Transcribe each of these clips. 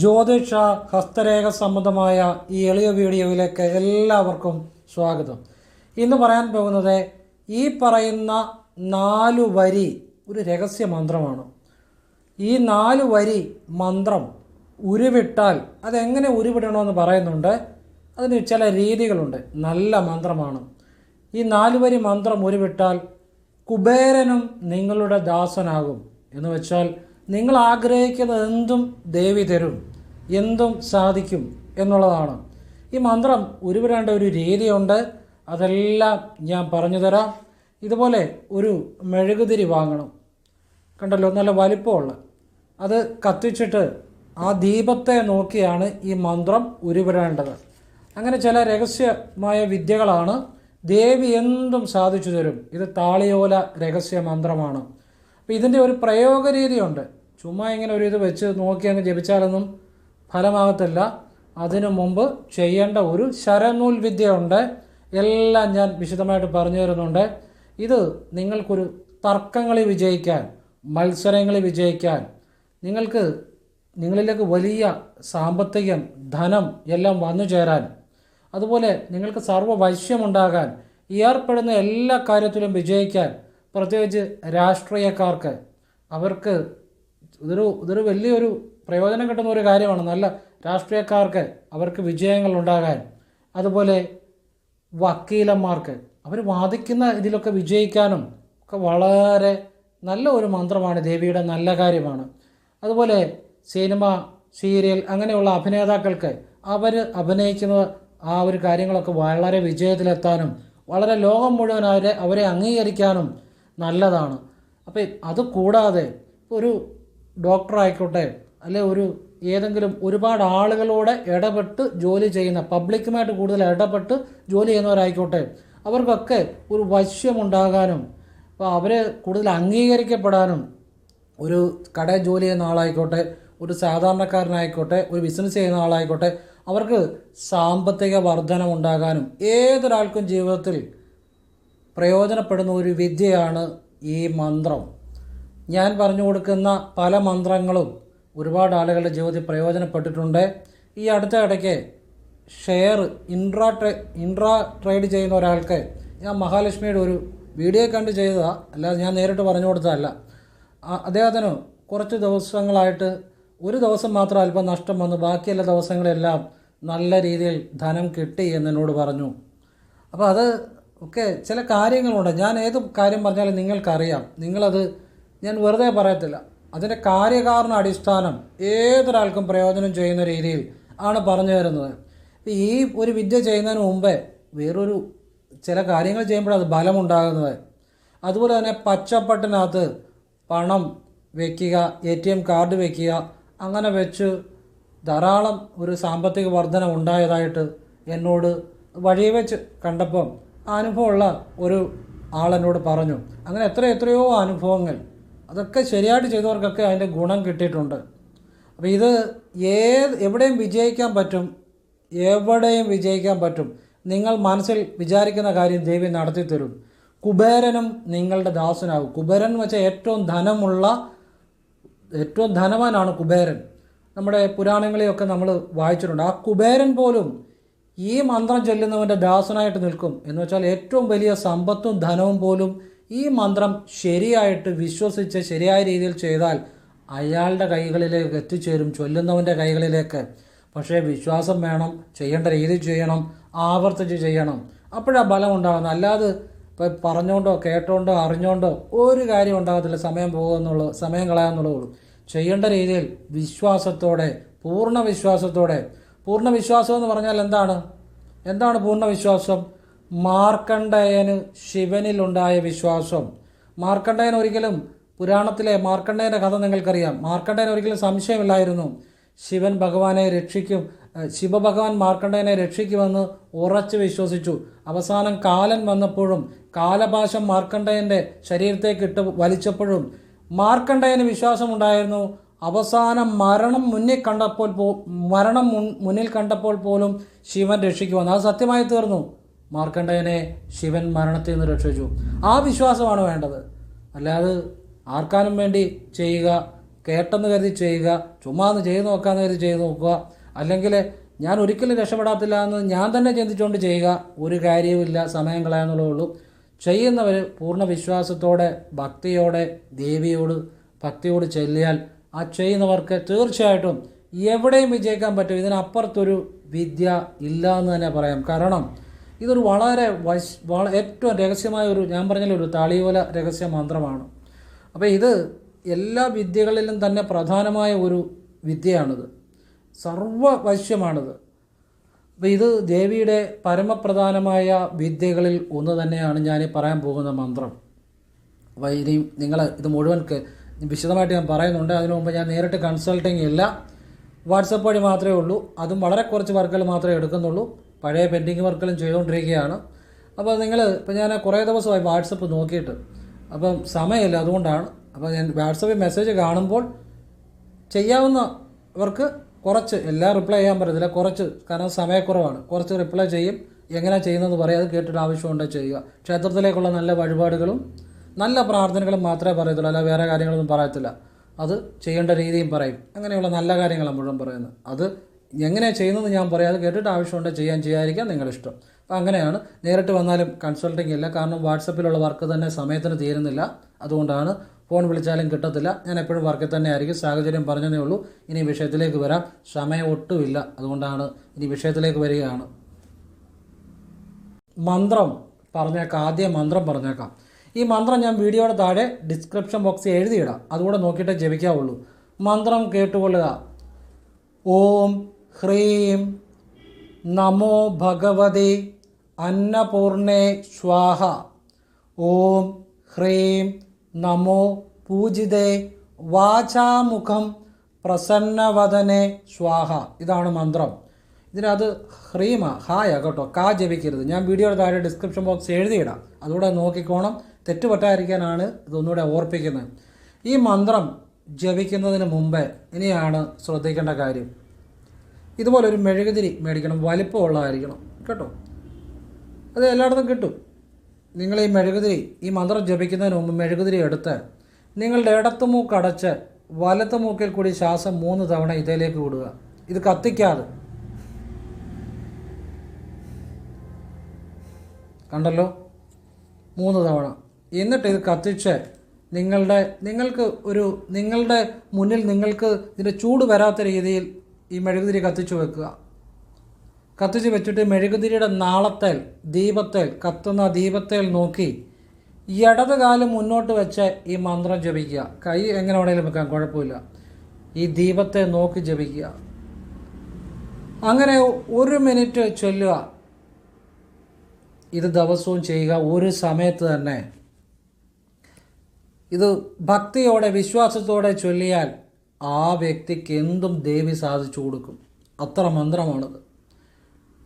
ജ്യോതിഷ ഹസ്തരേഖ സംബന്ധമായ ഈ എളിയ വീഡിയോയിലേക്ക് എല്ലാവർക്കും സ്വാഗതം. ഇന്ന് പറയാൻ പോകുന്നത് ഈ പറയുന്ന നാലു വരി ഒരു രഹസ്യ മന്ത്രമാണ്. ഈ നാലു വരി മന്ത്രം ഉരുവിട്ടാൽ അതെങ്ങനെ ഉരുവിടണമെന്ന് പറയുന്നുണ്ട്. അതിന് ചില രീതികളുണ്ട്. നല്ല മന്ത്രമാണ്. ഈ നാലു വരി മന്ത്രം ഉരുവിട്ടാൽ കുബേരനും നിങ്ങളുടെ ദാസനാകും. എന്ന് വെച്ചാൽ നിങ്ങൾ ആഗ്രഹിക്കുന്നത് എന്തും ദേവി തരും എന്തും സാധിക്കും എന്നുള്ളതാണ്. ഈ മന്ത്രം ഉരുവിടേണ്ട ഒരു രീതിയുണ്ട്. അതെല്ലാം ഞാൻ പറഞ്ഞു തരാം. ഇതുപോലെ ഒരു മെഴുകുതിരി വാങ്ങണം. കണ്ടല്ലോ നല്ല വലിപ്പമുള്ള. അത് കത്തിച്ചിട്ട് ആ ദീപത്തെ നോക്കിയാണ് ഈ മന്ത്രം ഉരുവിടേണ്ടത് അങ്ങനെ ചില രഹസ്യമായ വിദ്യകളാണ് ദേവി എന്തും സാധിച്ചു തരും. ഇത് താളിയോല രഹസ്യ മന്ത്രമാണ്. അപ്പോൾ ഇതിന്റെ ഒരു പ്രയോഗ രീതിയുണ്ട് ചുമ്മാ ഇങ്ങനെ ഒരു ഇത് വെച്ച് നോക്കി അങ്ങ് ജപിച്ചാലൊന്നും ഫലമാകത്തില്ല അതിനു മുമ്പ് ചെയ്യേണ്ട ഒരു ശരനൂൽ വിദ്യയുണ്ട് എല്ലാം ഞാൻ വിശദമായിട്ട് പറഞ്ഞു തരുന്നുണ്ട്. ഇത് നിങ്ങൾക്കൊരു തർക്കങ്ങളിൽ വിജയിക്കാൻ മത്സരങ്ങളിൽ വിജയിക്കാൻ നിങ്ങൾക്ക് നിങ്ങളിലേക്ക് വലിയ സാമ്പത്തികം ധനം എല്ലാം വന്നു ചേരാൻ അതുപോലെ നിങ്ങൾക്ക് സർവവശ്യമുണ്ടാകാൻ ഏർപ്പെടുന്ന എല്ലാ കാര്യത്തിലും വിജയിക്കാൻ പ്രത്യേകിച്ച് രാഷ്ട്രീയക്കാർക്ക് അവർക്ക് ഇതൊരു ഇതൊരു വലിയൊരു പ്രയോജനം കിട്ടുന്ന ഒരു കാര്യമാണ്. നല്ല രാഷ്ട്രീയക്കാർക്ക് അവർക്ക് വിജയങ്ങൾ ഉണ്ടാകാൻ. അതുപോലെ വക്കീലന്മാർക്ക് അവർ വാദിക്കുന്ന ഇതിലൊക്കെ വിജയിക്കാനും ഒക്കെ വളരെ നല്ല ഒരു മന്ത്രമാണ്. ദേവിയുടെ നല്ല കാര്യമാണ്. അതുപോലെ സിനിമ സീരിയൽ അങ്ങനെയുള്ള അഭിനേതാക്കൾക്ക് അവർ അഭിനയിക്കുന്ന ആ ഒരു കാര്യങ്ങളൊക്കെ വളരെ വിജയത്തിലെത്താനും വളരെ ലോകം മുഴുവൻ അവരെ അവരെ അംഗീകരിക്കാനും നല്ലതാണ്. അപ്പോൾ അത് കൂടാതെ ഒരു ഡോക്ടർ ആയിക്കോട്ടെ അല്ലെ ഒരു ഏതെങ്കിലും ഒരുപാട് ആളുകളോടെ ഇടപെട്ട് ജോലി ചെയ്യുന്ന പബ്ലിക്കുമായിട്ട് കൂടുതൽ ഇടപെട്ട് ജോലി ചെയ്യുന്നവരായിക്കോട്ടെ അവർക്കൊക്കെ ഒരു വശ്യമുണ്ടാകാനും അപ്പോൾ അവരെ കൂടുതൽ അംഗീകരിക്കപ്പെടാനും ഒരു കട ജോലി ചെയ്യുന്ന ആളായിക്കോട്ടെ ഒരു സാധാരണക്കാരനായിക്കോട്ടെ ഒരു ബിസിനസ് ചെയ്യുന്ന ആളായിക്കോട്ടെ അവർക്ക് സാമ്പത്തിക വർധനം ഉണ്ടാകാനും ഏതൊരാൾക്കും ജീവിതത്തിൽ പ്രയോജനപ്പെടുന്ന ഒരു വിദ്യയാണ് ഈ മന്ത്രം. ഞാൻ പറഞ്ഞു കൊടുക്കുന്ന പല മന്ത്രങ്ങളും ഒരുപാട് ആളുകളുടെ ജീവിതത്തിൽ പ്രയോജനപ്പെട്ടിട്ടുണ്ട്. ഈ അടുത്ത ഇടയ്ക്ക് share intra tray intra trade ചെയ്യുന്ന ഒരാൾക്ക് ഞാൻ മഹാലക്ഷ്മിയുടെ ഒരു വീഡിയോ കണ്ട് ചെയ്തതാണ് അല്ലാതെ ഞാൻ നേരിട്ട് പറഞ്ഞു കൊടുത്തതല്ല. അദ്ദേഹത്തിന് കുറച്ച് ദിവസങ്ങളായിട്ട് ഒരു ദിവസം മാത്രം അല്പം നഷ്ടം വന്നു. ബാക്കിയുള്ള ദിവസങ്ങളെല്ലാം നല്ല രീതിയിൽ ധനം കിട്ടി എന്ന് എന്നോട് പറഞ്ഞു. അപ്പോൾ അത് ഒക്കെ ചില കാര്യങ്ങളുണ്ട്. ഞാൻ ഏത് കാര്യം പറഞ്ഞാലും നിങ്ങൾക്കറിയാം. നിങ്ങളത് ഞാൻ വെറുതെ പറയത്തില്ല. അതിന്റെ കാര്യകാരണ അടിസ്ഥാനം ഏതൊരാൾക്കും പ്രയോജനം ചെയ്യുന്ന രീതിയിൽ ആണ് പറഞ്ഞു തരുന്നത്. ഈ ഒരു വിദ്യ ചെയ്യുന്നതിന് മുമ്പേ വേറൊരു ചില കാര്യങ്ങൾ ചെയ്യുമ്പോഴാണ് അത് ബലമുണ്ടാകുന്നത് അതുപോലെ തന്നെ പച്ചപ്പട്ടിനകത്ത് പണം വയ്ക്കുക എ ടി എം കാർഡ് വയ്ക്കുക അങ്ങനെ വെച്ച് ധാരാളം ഒരു സാമ്പത്തിക വർധന ഉണ്ടായതായിട്ട് എന്നോട് വഴി വെച്ച് കണ്ടപ്പം അനുഭവമുള്ള ഒരു ആളെന്നോട് പറഞ്ഞു. അങ്ങനെ എത്ര എത്രയോ അനുഭവങ്ങൾ അതൊക്കെ ശരിയായിട്ട് ചെയ്തവർക്കൊക്കെ അതിന്റെ ഗുണം കിട്ടിയിട്ടുണ്ട്. അപ്പോൾ ഇത് ഏത് എവിടെയും വിജയിക്കാൻ പറ്റും എവിടെയും വിജയിക്കാൻ പറ്റും. നിങ്ങൾ മനസ്സിൽ വിചാരിക്കുന്ന കാര്യം ദേവി നടത്തി തരും. കുബേരനും നിങ്ങളുടെ ദാസനാകും. കുബേരൻ എന്ന് വെച്ചാൽ ഏറ്റവും ധനമുള്ള ഏറ്റവും ധനവാനാണ് കുബേരൻ. നമ്മുടെ പുരാണങ്ങളെയൊക്കെ നമ്മൾ വായിച്ചിട്ടുണ്ട്. ആ കുബേരൻ പോലും ഈ മന്ത്രം ചൊല്ലുന്നവന്റെ ദാസനായിട്ട് നിൽക്കും. എന്ന് വെച്ചാൽ ഏറ്റവും വലിയ സമ്പത്തും ധനവും പോലും ഈ മന്ത്രം ശരിയായിട്ട് വിശ്വസിച്ച് ശരിയായ രീതിയിൽ ചെയ്താൽ അയാളുടെ കൈകളിലേക്ക് എത്തിച്ചേരും ചൊല്ലുന്നവന്റെ കൈകളിലേക്ക്. പക്ഷേ വിശ്വാസം വേണം ചെയ്യേണ്ട രീതി ചെയ്യണം ആവർത്തിച്ച് ചെയ്യണം. അപ്പോഴാ ബലം ഉണ്ടാകുന്നത്. അല്ലാതെ ഇപ്പം പറഞ്ഞുകൊണ്ടോ കേട്ടോണ്ടോ അറിഞ്ഞുകൊണ്ടോ ഒരു കാര്യം ഉണ്ടാകത്തില്ല. സമയം പോകുമെന്നുള്ളത് സമയം കളയാമെന്നുള്ളൂ ചെയ്യേണ്ട രീതിയിൽ വിശ്വാസത്തോടെ പൂർണ വിശ്വാസത്തോടെ. പൂർണ വിശ്വാസം എന്ന് പറഞ്ഞാൽ എന്താണ്? എന്താണ് പൂർണ വിശ്വാസം? മാർക്കണ്ഡേയന് ശിവനിലുണ്ടായ വിശ്വാസം. മാർക്കണ്ഡേയൻ ഒരിക്കലും പുരാണത്തിലെ മാർക്കണ്ഡേയന്റെ കഥ നിങ്ങൾക്കറിയാം. മാർക്കണ്ഡേയൻ ഒരിക്കലും സംശയമില്ലായിരുന്നു. ശിവൻ ഭഗവാനെ രക്ഷിക്കും ശിവഭഗവാൻ മാർക്കണ്ഡേയനെ രക്ഷിക്കുമെന്ന് ഉറച്ചു വിശ്വസിച്ചു. അവസാനം കാലൻ വന്നപ്പോഴും കാലഭാഷം മാർക്കണ്ഡേയന്റെ ശരീരത്തേക്ക് ഇട്ട് വലിച്ചപ്പോഴും മാർക്കണ്ഡേയന് വിശ്വാസമുണ്ടായിരുന്നു. അവസാനം മരണം മുന്നിൽ കണ്ടപ്പോൾ പോ മരണം മുന്നിൽ കണ്ടപ്പോൾ പോലും ശിവൻ രക്ഷിക്കുമെന്ന്. അത് സത്യമായി തീർന്നു. മാർക്കണ്ഡേയനെ ശിവൻ മരണത്തിൽ നിന്ന് രക്ഷിച്ചു. ആ വിശ്വാസമാണ് വേണ്ടത്. അല്ലാതെ ആർക്കാനും വേണ്ടി ചെയ്യുക കേട്ടെന്ന് കരുതി ചെയ്യുക ചുമ്മാ ഒന്ന് ചെയ്ത് നോക്കാമെന്ന് കരുതി ചെയ്ത് നോക്കുക അല്ലെങ്കിൽ ഞാൻ ഒരിക്കലും രക്ഷപ്പെടാത്തില്ല എന്ന് ഞാൻ തന്നെ ചിന്തിച്ചുകൊണ്ട് ചെയ്യുക ഒരു കാര്യവുമില്ല സമയം കളയാന്നുള്ളേ ഉള്ളൂ. ചെയ്യുന്നവർ പൂർണ വിശ്വാസത്തോടെ ഭക്തിയോടെ ദേവിയോട് ഭക്തിയോട് ചെല്ലിയാൽ ആ ചെയ്യുന്നവർക്ക് തീർച്ചയായിട്ടും എവിടെയും വിജയിക്കാൻ പറ്റും. ഇതിനപ്പുറത്തൊരു വിദ്യ ഇല്ല എന്ന് തന്നെ പറയാം. കാരണം ഇതൊരു വളരെ വശ് ഏറ്റവും രഹസ്യമായ ഒരു ഞാൻ പറഞ്ഞല്ലോ ഒരു താളിയോല രഹസ്യ മന്ത്രമാണ്. അപ്പോൾ ഇത് എല്ലാ വിദ്യകളിലും തന്നെ പ്രധാനമായ ഒരു വിദ്യയാണിത്. സർവവശ്യമാണിത് അപ്പോൾ ഇത് ദേവിയുടെ പരമപ്രധാനമായ വിദ്യകളിൽ ഒന്ന് തന്നെയാണ് ഞാൻ പറയാൻ പോകുന്ന മന്ത്രം. അപ്പോൾ ഇനിയും നിങ്ങൾ ഇത് മുഴുവൻ വിശദമായിട്ട് ഞാൻ പറയുന്നുണ്ട്. അതിനു മുമ്പ് ഞാൻ നേരിട്ട് കൺസൾട്ടിങ് ഇല്ല. വാട്സപ്പ് വഴി മാത്രമേ ഉള്ളൂ. അതും വളരെ കുറച്ച് വർക്കുകൾ മാത്രമേ എടുക്കുന്നുള്ളൂ. പഴയ പെൻഡിങ് വർക്കെല്ലാം ചെയ്തുകൊണ്ടിരിക്കുകയാണ്. അപ്പോൾ നിങ്ങൾ ഇപ്പോൾ ഞാൻ കുറേ ദിവസമായി വാട്സപ്പ് നോക്കിയിട്ട്. അപ്പം സമയമില്ല അതുകൊണ്ടാണ്. അപ്പോൾ ഞാൻ വാട്സപ്പിൽ മെസ്സേജ് കാണുമ്പോൾ ചെയ്യാവുന്നവർക്ക് കുറച്ച് എല്ലാം റിപ്ലൈ ചെയ്യാൻ പറ്റത്തില്ല കുറച്ച്. കാരണം സമയക്കുറവാണ്. കുറച്ച് റിപ്ലൈ ചെയ്യും എങ്ങനെ ചെയ്യുന്നതെന്ന് പറയാതെ കേട്ടിട്ട് ആവശ്യമുണ്ടോ ചെയ്യുക. ക്ഷേത്രത്തിലേക്കുള്ള നല്ല വഴിപാടുകളും നല്ല പ്രാർത്ഥനകളും മാത്രമേ പറയത്തുള്ളൂ. അല്ല വേറെ കാര്യങ്ങളൊന്നും പറയത്തില്ല. അത് ചെയ്യേണ്ട രീതിയും പറയും. അങ്ങനെയുള്ള നല്ല കാര്യങ്ങളാണ് മുഴുവൻ പറയുന്നത്. അത് എങ്ങനെയാണ് ചെയ്യുന്നത് ഞാൻ പറയാതെ കേട്ടിട്ട് ആവശ്യമുണ്ടെങ്കിൽ ചെയ്യാൻ ചെയ്യാതിരിക്കാൻ നിങ്ങളിഷ്ടം. അപ്പോൾ അങ്ങനെയാണ്. നേരിട്ട് വന്നാലും കൺസൾട്ടിങ് ഇല്ല. കാരണം വാട്സപ്പിലുള്ള വർക്ക് തന്നെ സമയത്തിന് തീരുന്നില്ല. അതുകൊണ്ടാണ് ഫോൺ വിളിച്ചാലും കിട്ടത്തില്ല. ഞാൻ എപ്പോഴും വർക്കിൽ തന്നെ ആയിരിക്കും. സാഹചര്യം പറഞ്ഞതേ ഉള്ളൂ. ഇനി വിഷയത്തിലേക്ക് വരാം. സമയം ഒട്ടുമില്ല. അതുകൊണ്ടാണ് ഇനി വിഷയത്തിലേക്ക് വരികയാണ്. മന്ത്രം പറഞ്ഞേക്കാം. ആദ്യം മന്ത്രം പറഞ്ഞേക്കാം. ഈ മന്ത്രം ഞാൻ വീഡിയോയുടെ താഴെ ഡിസ്ക്രിപ്ഷൻ ബോക്സിൽ എഴുതിയിടാം. അതുകൂടെ നോക്കിയിട്ട് ജപിക്കാവുള്ളൂ. മന്ത്രം കേട്ടുകൊള്ളുക. ഓം ഹ്രീം നമോ ഭഗവതി അന്നപൂർണേ സ്വാഹ. ഓം ഹ്രീം നമോ പൂജിതേ വാചാമുഖം പ്രസന്നവദനെ സ്വാഹ. ഇതാണ് മന്ത്രം. ഇതിനകത്ത് ഹ്രീമ ഹായ കേട്ടോ കാ ജപിക്കരുത്. ഞാൻ വീഡിയോയുടെ താഴെ ഡിസ്ക്രിപ്ഷൻ ബോക്സ് എഴുതിയിടാം. അതുകൂടെ നോക്കിക്കോണം. തെറ്റുപറ്റാതിരിക്കാനാണ് ഇതൊന്നുകൂടെ ഓർപ്പിക്കുന്നത്. ഈ മന്ത്രം ജപിക്കുന്നതിന് മുമ്പേ ഇനിയാണ് ശ്രദ്ധിക്കേണ്ട കാര്യം. ഇതുപോലെ ഒരു മെഴുകുതിരി മേടിക്കണം വലിപ്പമുള്ളതായിരിക്കണം. കേട്ടോ? അത് എല്ലായിടത്തും കിട്ടും. നിങ്ങൾ ഈ മെഴുകുതിരി ഈ മന്ത്രം ജപിക്കുന്നതിന് മുമ്പ് മെഴുകുതിരി എടുത്ത് നിങ്ങളുടെ ഇടത്ത് മൂക്ക് അടച്ച് വലത്ത് മൂക്കിൽ കൂടി ശ്വാസം മൂന്ന് തവണ ഇതിലേക്ക് വിടുക. ഇത് കത്തിക്കാതെ. കണ്ടല്ലോ? മൂന്ന് തവണ. എന്നിട്ട് ഇത് കത്തിച്ച് നിങ്ങളുടെ നിങ്ങൾക്ക് ഒരു നിങ്ങളുടെ മുന്നിൽ നിങ്ങൾക്ക് ഇതിന്റെ ചൂട് വരാത്ത രീതിയിൽ ഈ മെഴുകുതിരി കത്തിച്ചു വെക്കുക. കത്തിച്ച് വെച്ചിട്ട് മെഴുകുതിരിയുടെ നാളത്തെ ദീപത്തേൽ കത്തുന്ന ദീപത്തെ നോക്കി ഇടത് കാലം മുന്നോട്ട് വെച്ച് ഈ മന്ത്രം ജപിക്കുക. കൈ എങ്ങനെ വേണേലും വെക്കാം കുഴപ്പമില്ല. ഈ ദീപത്തെ നോക്കി ജപിക്കുക. അങ്ങനെ ഒരു മിനിറ്റ് ചൊല്ലുക. ഇത് ദിവസവും ചെയ്യുക ഒരു സമയത്ത് തന്നെ. ഇത് ഭക്തിയോടെ വിശ്വാസത്തോടെ ചൊല്ലിയാൽ ആ വ്യക്തിക്ക് എന്തും ദേവി സാധിച്ചു കൊടുക്കും. അത്ര മന്ത്രമാണത്.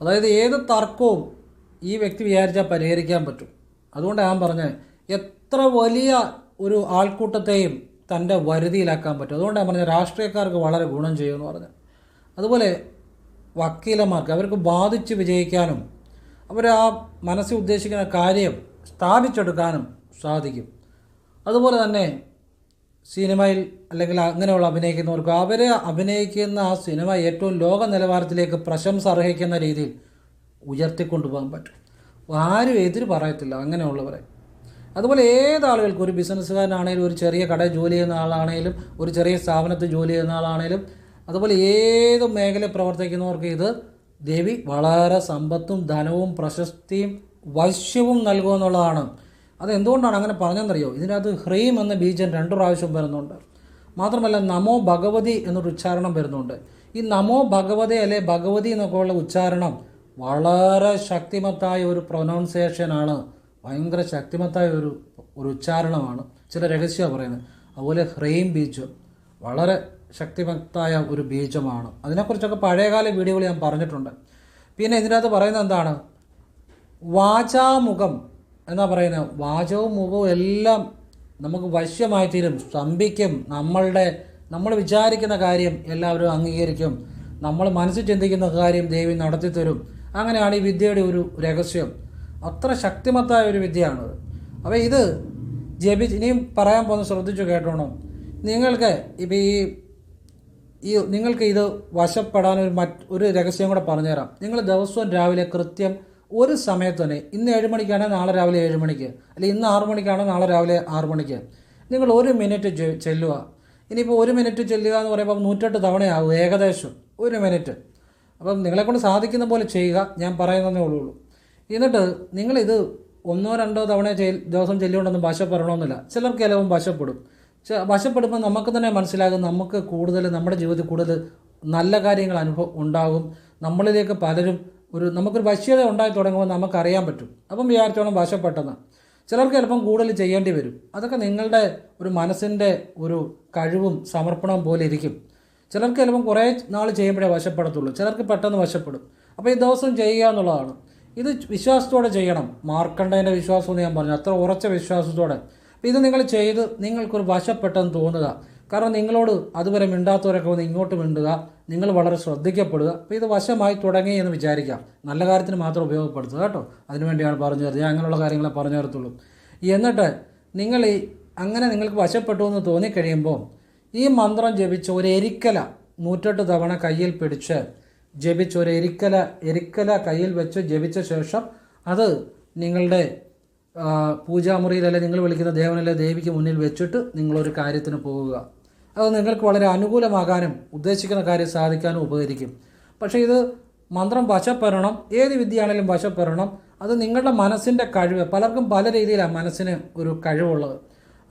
അതായത് ഏത് തർക്കവും ഈ വ്യക്തി വിചാരിച്ചാൽ പരിഹരിക്കാൻ പറ്റും. അതുകൊണ്ട് ഞാൻ പറഞ്ഞത് എത്ര വലിയ ഒരു ആൾക്കൂട്ടത്തെയും തന്റെ വരുതിയിലാക്കാൻ പറ്റും. അതുകൊണ്ട് ഞാൻ പറഞ്ഞത് രാഷ്ട്രീയക്കാർക്ക് വളരെ ഗുണം ചെയ്യുമെന്ന് പറഞ്ഞു. അതുപോലെ വക്കീലന്മാർക്ക് അവർക്ക് ബാധിച്ച് വിജയിക്കാനും അവർ ആ മനസ്സിൽ ഉദ്ദേശിക്കുന്ന കാര്യം സ്ഥാപിച്ചെടുക്കാനും സാധിക്കും. അതുപോലെ തന്നെ സിനിമയിൽ അല്ലെങ്കിൽ അങ്ങനെയുള്ള അഭിനയിക്കുന്നവർക്ക് അവർ അഭിനയിക്കുന്ന ആ സിനിമ ഏറ്റവും ലോക നിലവാരത്തിലേക്ക് പ്രശംസ അർഹിക്കുന്ന രീതിയിൽ ഉയർത്തിക്കൊണ്ടുപോകാൻ പറ്റും. ആരും എതിര് പറയത്തില്ല അങ്ങനെയുള്ളവരെ. അതുപോലെ ഏതാളുകൾക്കും ഒരു ബിസിനസ്സുകാരനാണെങ്കിലും ഒരു ചെറിയ കട ജോലി ചെയ്യുന്ന ആളാണെങ്കിലും ഒരു ചെറിയ സ്ഥാപനത്തിൽ ജോലി ചെയ്യുന്ന ആളാണെങ്കിലും അതുപോലെ ഏത് മേഖലയിൽ പ്രവർത്തിക്കുന്നവർക്ക് ഇത് ദേവി വളരെ സമ്പത്തും ധനവും പ്രശസ്തിയും വശ്യവും നൽകുമെന്നുള്ളതാണ് അത് എന്തുകൊണ്ടാണ് അങ്ങനെ പറഞ്ഞെന്നറിയോ ഇതിനകത്ത് ഹ്രീം എന്ന ബീജം രണ്ട് പ്രാവശ്യം വരുന്നുണ്ട്. മാത്രമല്ല നമോ ഭഗവതി എന്നൊരു ഉച്ചാരണം വരുന്നുണ്ട്. ഈ നമോ ഭഗവതി അല്ലെ ഭഗവതി എന്നൊക്കെ ഉള്ള ഉച്ചാരണം വളരെ ശക്തിമത്തായ ഒരു പ്രൊനൗൺസിയേഷനാണ് ഭയങ്കര ശക്തിമത്തായ ഒരു ഒരു ഉച്ചാരണമാണ്. ചില രഹസ്യമാണ് പറയുന്നത്. അതുപോലെ ഹ്രീം ബീജം വളരെ ശക്തിമത്തായ ഒരു ബീജമാണ്. അതിനെക്കുറിച്ചൊക്കെ പഴയകാല വീഡിയോകൾ ഞാൻ പറഞ്ഞിട്ടുണ്ട്. പിന്നെ ഇതിനകത്ത് പറയുന്നത് എന്താണ്? വാചാമുഖം എന്നാ പറയുന്നത് വാചവും മുഖവും എല്ലാം നമുക്ക് വശ്യമായി തീരും സ്തംഭിക്കും. നമ്മളുടെ നമ്മൾ വിചാരിക്കുന്ന കാര്യം എല്ലാവരും അംഗീകരിക്കും. നമ്മൾ മനസ്സിൽ ചിന്തിക്കുന്ന കാര്യം ദേവി നടത്തി തരും അങ്ങനെയാണ് ഈ വിദ്യയുടെ ഒരു രഹസ്യം. അത്ര ശക്തിമത്തായ ഒരു വിദ്യയാണത്. അപ്പോൾ ഇത് ജപി ഇനിയും പറയാൻ പോകുന്ന ശ്രദ്ധിച്ചു കേട്ടോണം. നിങ്ങൾക്ക് ഇപ്പം ഈ ഈ നിങ്ങൾക്ക് ഇത് വശപ്പെടാൻ ഒരു മറ്റ് ഒരു രഹസ്യം കൂടെ പറഞ്ഞുതരാം. നിങ്ങൾ ദിവസവും രാവിലെ കൃത്യം ഒരു സമയത്ത് തന്നെ ഇന്ന് ഏഴ് മണിക്കാണെങ്കിൽ നാളെ രാവിലെ ഏഴ് മണിക്ക്? അല്ലെങ്കിൽ ഇന്ന് ആറ് മണിക്കാണെങ്കിൽ നാളെ രാവിലെ ആറ് മണിക്ക്? നിങ്ങൾ ഒരു മിനിറ്റ് ചെല്ലുക. ഇനിയിപ്പോൾ ഒരു മിനിറ്റ് ചെല്ലുക എന്ന് പറയുമ്പോൾ നൂറ്റെട്ട് തവണയാകും ഏകദേശം. ഒരു മിനിറ്റ്. അപ്പം നിങ്ങളെക്കൊണ്ട് സാധിക്കുന്ന പോലെ ചെയ്യുക. ഞാൻ പറയുന്നതേ ഉള്ളൂ. എന്നിട്ട് നിങ്ങളിത് ഒന്നോ രണ്ടോ തവണ ദിവസം ചെല്ലുകൊണ്ടൊന്നും വശപ്പെടണമെന്നില്ല ചിലർക്ക് ചിലവും വശപ്പെടും. വശപ്പെടുമ്പോൾ നമുക്ക് തന്നെ മനസ്സിലാകും നമുക്ക് കൂടുതൽ നമ്മുടെ ജീവിതത്തിൽ കൂടുതൽ നല്ല കാര്യങ്ങൾ അനുഭവം ഉണ്ടാകും. നമ്മളിലേക്ക് പലരും ഒരു നമുക്കൊരു വശ്യത ഉണ്ടായി തുടങ്ങുമ്പോൾ നമുക്കറിയാൻ പറ്റും. അപ്പം വിചാരിച്ചോണം വശപ്പെട്ടെന്ന്. ചിലർക്ക് ചിലപ്പം കൂടുതൽ ചെയ്യേണ്ടി വരും. അതൊക്കെ നിങ്ങളുടെ ഒരു മനസ്സിന്റെ ഒരു കഴിവും സമർപ്പണവും പോലെ ഇരിക്കും. ചിലർക്ക് ചിലപ്പം കുറേ നാൾ ചെയ്യുമ്പോഴേ വശപ്പെടത്തുള്ളൂ. ചിലർക്ക് പെട്ടെന്ന് വശപ്പെടും. അപ്പോൾ ഈ ദിവസം ചെയ്യുക എന്നുള്ളതാണ്. ഇത് വിശ്വാസത്തോടെ ചെയ്യണം. മാർക്കണ്ടേന്റെ വിശ്വാസം എന്ന് ഞാൻ പറഞ്ഞു. അത്ര ഉറച്ച വിശ്വാസത്തോടെ. ഇത് നിങ്ങൾ ചെയ്ത് നിങ്ങൾക്കൊരു വശപ്പെട്ടെന്ന് തോന്നുക. കാരണം നിങ്ങളോട് അതുവരെ മിണ്ടാത്തവരൊക്കെ വന്ന് ഇങ്ങോട്ട് മിണ്ടുക നിങ്ങൾ വളരെ ശ്രദ്ധിക്കപ്പെടുക. അപ്പോൾ ഇത് വശമായി തുടങ്ങി എന്ന് വിചാരിക്കാം. നല്ല കാര്യത്തിന് മാത്രം ഉപയോഗപ്പെടുത്തുക കേട്ടോ. അതിനുവേണ്ടിയാണ് പറഞ്ഞു തരുന്നത്. ഞാൻ അങ്ങനെയുള്ള കാര്യങ്ങളെ പറഞ്ഞു തരത്തുള്ളൂ. എന്നിട്ട് നിങ്ങൾ ഈ അങ്ങനെ നിങ്ങൾക്ക് വശപ്പെട്ടു എന്ന് തോന്നിക്കഴിയുമ്പോൾ ഈ മന്ത്രം ജപിച്ച് ഒരു എരിക്കല നൂറ്റെട്ട് തവണ കയ്യിൽ പിടിച്ച് ജപിച്ച് ഒരു എരിക്കല എരിക്കല കയ്യിൽ വെച്ച് ജപിച്ച ശേഷം അത് നിങ്ങളുടെ അല്ലെങ്കിൽ നിങ്ങൾ വിളിക്കുന്ന ദേവനല്ലേ ദേവിക്ക് മുന്നിൽ വെച്ചിട്ട് നിങ്ങളൊരു കാര്യത്തിന് പോവുക. അത് നിങ്ങൾക്ക് വളരെ അനുകൂലമാകാനും ഉദ്ദേശിക്കുന്ന കാര്യം സാധിക്കാനും ഉപകരിക്കും. പക്ഷേ ഇത് മന്ത്രം വശപ്പെടണം ഏത് വിദ്യയാണെങ്കിലും വശപ്പെടണം അത് നിങ്ങളുടെ മനസ്സിന്റെ കഴിവ്. പലർക്കും പല രീതിയിലാണ് മനസ്സിന് ഒരു കഴിവുള്ളത്.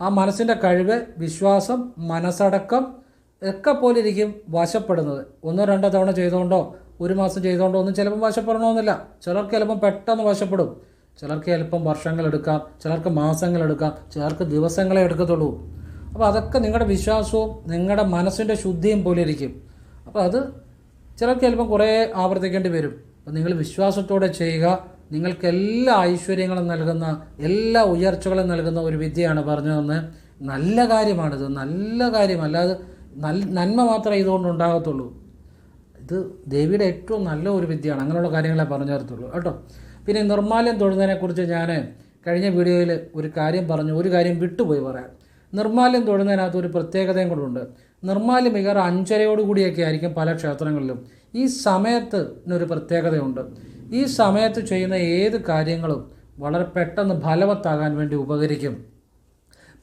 ആ മനസ്സിന്റെ കഴിവ് വിശ്വാസം മനസ്സടക്കം ഒക്കെ പോലെ ഇരിക്കും വശപ്പെടുന്നത്. ഒന്നോ രണ്ടോ തവണ ചെയ്തുകൊണ്ടോ ഒരു മാസം ചെയ്തുകൊണ്ടോ ഒന്നും ചിലപ്പം വശപ്പെടണമെന്നില്ല. ചിലർക്ക് ചിലപ്പം പെട്ടെന്ന് വശപ്പെടും. ചിലർക്ക് ചിലപ്പം വർഷങ്ങളെടുക്കാം ചിലർക്ക് മാസങ്ങളെടുക്കാം ചിലർക്ക് ദിവസങ്ങളെ എടുക്കത്തുള്ളൂ. അപ്പോൾ അതൊക്കെ നിങ്ങളുടെ വിശ്വാസവും നിങ്ങളുടെ മനസ്സിന്റെ ശുദ്ധിയും പോലെ ഇരിക്കും. അപ്പോൾ അത് ചിലർക്ക് ചിലപ്പം കുറേ ആവർത്തിക്കേണ്ടി വരും. അപ്പോൾ നിങ്ങൾ വിശ്വാസത്തോടെ ചെയ്യുക. നിങ്ങൾക്ക് എല്ലാ ഐശ്വര്യങ്ങളും നൽകുന്ന എല്ലാ ഉയർച്ചകളും നൽകുന്ന ഒരു വിദ്യയാണ് പറഞ്ഞതെന്ന് നല്ല കാര്യമാണിത്. നല്ല കാര്യം അല്ലാതെ നന്മ മാത്രമേ ഇതുകൊണ്ട് ഉണ്ടാകത്തുള്ളൂ. ഇത് ദേവിയുടെ ഏറ്റവും നല്ല ഒരു വിദ്യയാണ്. അങ്ങനെയുള്ള കാര്യങ്ങളെ പറഞ്ഞു തരത്തുള്ളൂ. കേട്ടോ? പിന്നെ നിർമ്മാല്യം തൊഴുന്നതിനെക്കുറിച്ച് ഞാൻ കഴിഞ്ഞ വീഡിയോയിൽ ഒരു കാര്യം പറഞ്ഞു. ഒരു കാര്യം വിട്ടുപോയി പറയാൻ. നിർമ്മാല്യം തൊഴുന്നതിനകത്ത് ഒരു പ്രത്യേകതയും കൂടെ നിർമ്മാല്യം മികർ അഞ്ചരയോടുകൂടിയൊക്കെ ആയിരിക്കും പല ക്ഷേത്രങ്ങളിലും. ഈ സമയത്ത് ഒരു പ്രത്യേകതയുണ്ട്. ഈ സമയത്ത് ചെയ്യുന്ന ഏത് കാര്യങ്ങളും വളരെ പെട്ടെന്ന് ഫലവത്താകാൻ വേണ്ടി ഉപകരിക്കും.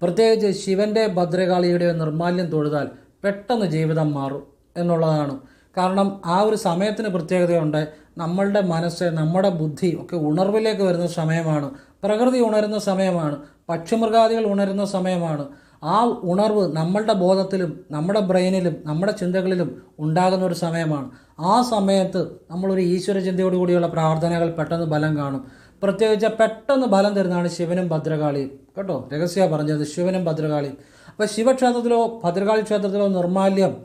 പ്രത്യേകിച്ച് ശിവന്റെ ഭദ്രകാളിയുടെയോ നിർമാല്യം തൊഴുതാൽ പെട്ടെന്ന് ജീവിതം മാറും എന്നുള്ളതാണ്. കാരണം ആ ഒരു സമയത്തിന് പ്രത്യേകതയുണ്ട്. നമ്മളുടെ മനസ്സ് നമ്മുടെ ബുദ്ധി ഒക്കെ ഉണർവിലേക്ക് വരുന്ന സമയമാണ് പ്രകൃതി ഉണരുന്ന സമയമാണ് പക്ഷിമൃഗാദികൾ ഉണരുന്ന സമയമാണ്. ആ ഉണർവ് നമ്മളുടെ ബോധത്തിലും നമ്മുടെ ബ്രെയിനിലും നമ്മുടെ ചിന്തകളിലും ഉണ്ടാകുന്ന ഒരു സമയമാണ്. ആ സമയത്ത് നമ്മളൊരു ഈശ്വര ചിന്തയോടുകൂടിയുള്ള പ്രാർത്ഥനകൾ പെട്ടെന്ന് ബലം കാണും. പ്രത്യേകിച്ച് പെട്ടെന്ന് ബലം തരുന്നതാണ് ശിവനും ഭദ്രകാളിയും. കേട്ടോ? രഹസ്യ പറഞ്ഞത് ശിവനും ഭദ്രകാളിയും. അപ്പോൾ ശിവക്ഷേത്രത്തിലോ ഭദ്രകാളി ക്ഷേത്രത്തിലോ നിർമാല്യം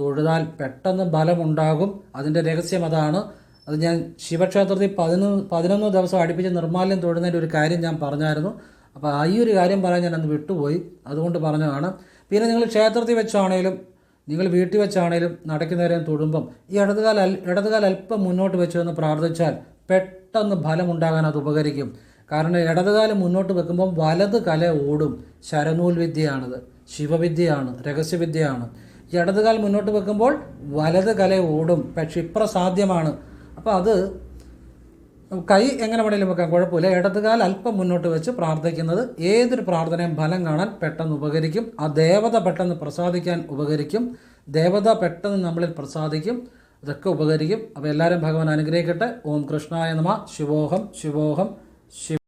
തൊഴുതാൽ പെട്ടെന്ന് ബലമുണ്ടാകും. അതിന്റെ രഹസ്യം അതാണ് അത് ഞാൻ ശിവക്ഷേത്രത്തിൽ പതിനൊന്ന് പതിനൊന്ന് ദിവസം അടുപ്പിച്ച് നിർമ്മാല്യം തൊഴുന്നതിന്റെ ഒരു കാര്യം ഞാൻ പറഞ്ഞായിരുന്നു. അപ്പോൾ ഈ ഒരു കാര്യം പറയാൻ ഞാൻ വിട്ടുപോയി. അതുകൊണ്ട് പറഞ്ഞതാണ്. പിന്നെ നിങ്ങൾ ക്ഷേത്രത്തിൽ വെച്ചാണേലും നിങ്ങൾ വീട്ടിൽ വെച്ചാണേലും നടക്കുന്നവരെയും തൊടുമ്പം ഈ ഇടതുകാൽ ഇടതുകാൽ അല്പം മുന്നോട്ട് വെച്ച് എന്ന് പ്രാർത്ഥിച്ചാൽ പെട്ടെന്ന് ഫലമുണ്ടാകാൻ അത് ഉപകരിക്കും. കാരണം ഇടതുകാലം മുന്നോട്ട് വെക്കുമ്പം വലത് കല ഓടും. ശരനൂൽ വിദ്യയാണിത് ശിവവിദ്യയാണ് രഹസ്യവിദ്യയാണ്. ഇടതുകാൽ മുന്നോട്ട് വെക്കുമ്പോൾ വലത് കല ഓടും. പക്ഷെ ഇപ്രസാധ്യമാണ് അപ്പോൾ അത് കൈ എങ്ങനെ വേണേലും വെക്കാം കുഴപ്പമില്ല. ഇടതുകാൽ അല്പം മുന്നോട്ട് വെച്ച് പ്രാർത്ഥിക്കുന്നത് ഏതൊരു പ്രാർത്ഥനയും ഫലം കാണാൻ പെട്ടെന്ന് ഉപകരിക്കും ആ ദേവത പെട്ടെന്ന് പ്രസാദിക്കാൻ ഉപകരിക്കും ദേവത പെട്ടെന്ന് നമ്മളിൽ പ്രസാദിക്കും ഇതൊക്കെ ഉപകരിക്കും. അപ്പോൾ എല്ലാവരും ഭഗവാൻ അനുഗ്രഹിക്കട്ടെ. ഓം കൃഷ്ണായ നമ. ശിവോഹം ശിവോഹം ശിവ